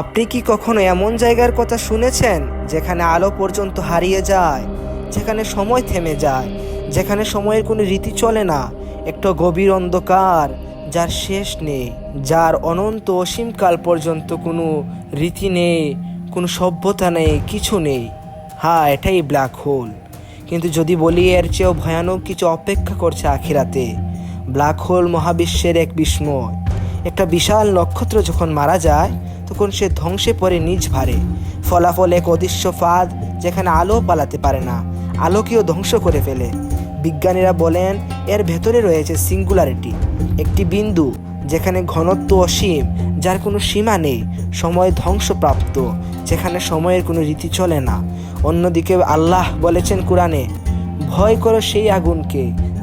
আপনি কি কখনো এমন জায়গার কথা শুনেছেন যেখানে আলো পর্যন্ত হারিয়ে যায়, যেখানে সময় থেমে যায়, যেখানে সময়ের কোনো রীতি চলে না, একটা গভীর অন্ধকার, যার শেষ নেই, যার অনন্ত অসীমকাল পর্যন্ত কোনো রীতি নেই, কোনো সভ্যতা নেই, কিছু নেই। হ্যাঁ এটাই ব্ল্যাক হোল। কিন্তু যদি বলি, এর চেয়েও ভয়ানক কিছু অপেক্ষা করছে আখিরাতে। ব্ল্যাক হোল মহাবিশ্বের এক বিস্ময়। একটা বিশাল নক্ষত্র যখন মারা যায়, তখন সে ধ্বংসে পড়ে নিজ ভারে। ফলাফল এক অদৃশ্য ফাঁদ যেখানে আলো পালাতে পারে না, আলোকেও ধ্বংস করে ফেলে। বিজ্ঞানীরা বলেন, এর ভেতরে রয়েছে সিঙ্গুলারিটি, একটি বিন্দু যেখানে ঘনত্ব অসীম, যার কোনো সীমা নেই, সময় ধ্বংসপ্রাপ্ত, যেখানে সময়ের কোনো রীতি চলে না। অন্যদিকে আল্লাহ বলেছেন কোরআনে, ভয় করো সেই আগুনকে,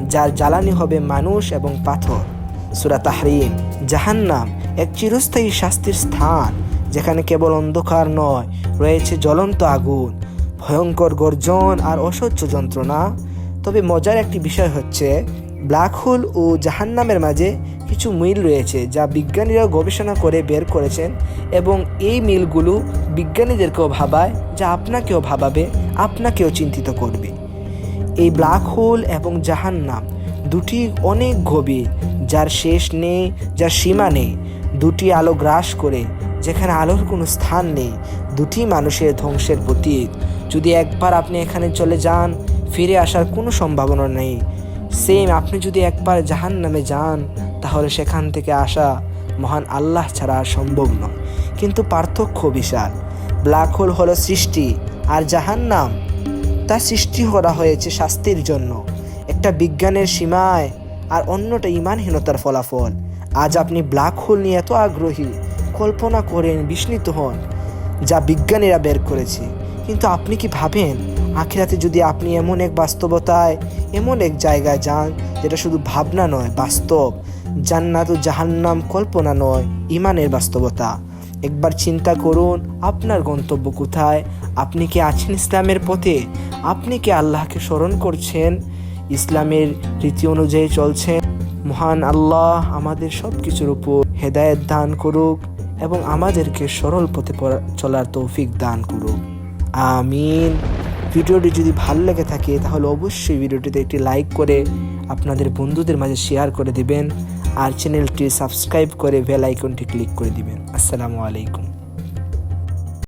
যার জ্বালানি হবে মানুষ এবং পাথর। সুরা তাহরিম, জাহান্নাম এক চিরস্থায়ী শাস্তির স্থান, যেখানে কেবল অন্ধকার নয়, রয়েছে জ্বলন্ত আগুন, ভয়ঙ্কর গর্জন আর অসহ্য যন্ত্রণা। তবে মজার একটি বিষয় হচ্ছে, ব্ল্যাক হোল ও জাহান্নামের মাঝে কিছু মিল রয়েছে যা বিজ্ঞানীরা গবেষণা করে বের করেছেন এবং এই মিলগুলো বিজ্ঞানীদেরকেও ভাবায় যা আপনাকেও ভাবাবে, আপনাকেও চিন্তিত করবে। এই ব্ল্যাক হোল এবং জাহান্নাম দুটি অনেক গভীর যার শেষ নেই, যার সীমা নেই, দুটি আলো গ্রাস করে, যেখানে আলোর কোনো স্থান নেই, দুটি মানুষের ধ্বংসের প্রতীক। যদি একবার আপনি এখানে চলে যান, ফিরে আসার কোনো সম্ভাবনা নেই। সেম আপনি যদি একবার জাহান নামে যান, তাহলে সেখান থেকে আসা মহান আল্লাহ ছাড়া আর সম্ভব নয়। কিন্তু পার্থক্য বিশাল। ব্ল্যাক হোল হলো সৃষ্টি, আর জাহান্নাম তা সৃষ্টি করা হয়েছে শাস্তির জন্য। একটা বিজ্ঞানের সীমায় আর অন্যটা ইমানহীনতার ফলাফল। আজ আপনি ব্ল্যাক হোল নিয়ে এত আগ্রহী, কল্পনা করেন বিস্মিত হন যা বিজ্ঞানীরা বের করেছে। কিন্তু আপনি কি ভাবেন, আখিরাতে যদি আপনি এমন এক বাস্তবতায়, এমন এক জায়গায় যান যেটা শুধু ভাবনা নয়, বাস্তব, জান্নাত ও জাহান্নাম কল্পনা নয়, ইমানের বাস্তবতা? একবার চিন্তা করুন, আপনার গন্তব্য কোথায়? আপনি কি আছেন ইসলামের পথে? আপনি কি আল্লাহকে স্মরণ করছেন? ইসলামের রীতি অনুযায়ী চলছে। মহান আল্লাহ আমাদের সব কিছুর উপর হেদায়েত দান করুক এবং আমাদেরকে সরল পথে চলার তৌফিক দান করুক। আমিন। ভিডিওটি যদি ভালো লেগে থাকে, তাহলে অবশ্যই ভিডিওটিতে একটি লাইক করে আপনাদের বন্ধুদের মাঝে শেয়ার করে দিবেন। আর চ্যানেলটি সাবস্ক্রাইব করে বেল আইকনটি ক্লিক করে দিবেন। আসসালামু আলাইকুম।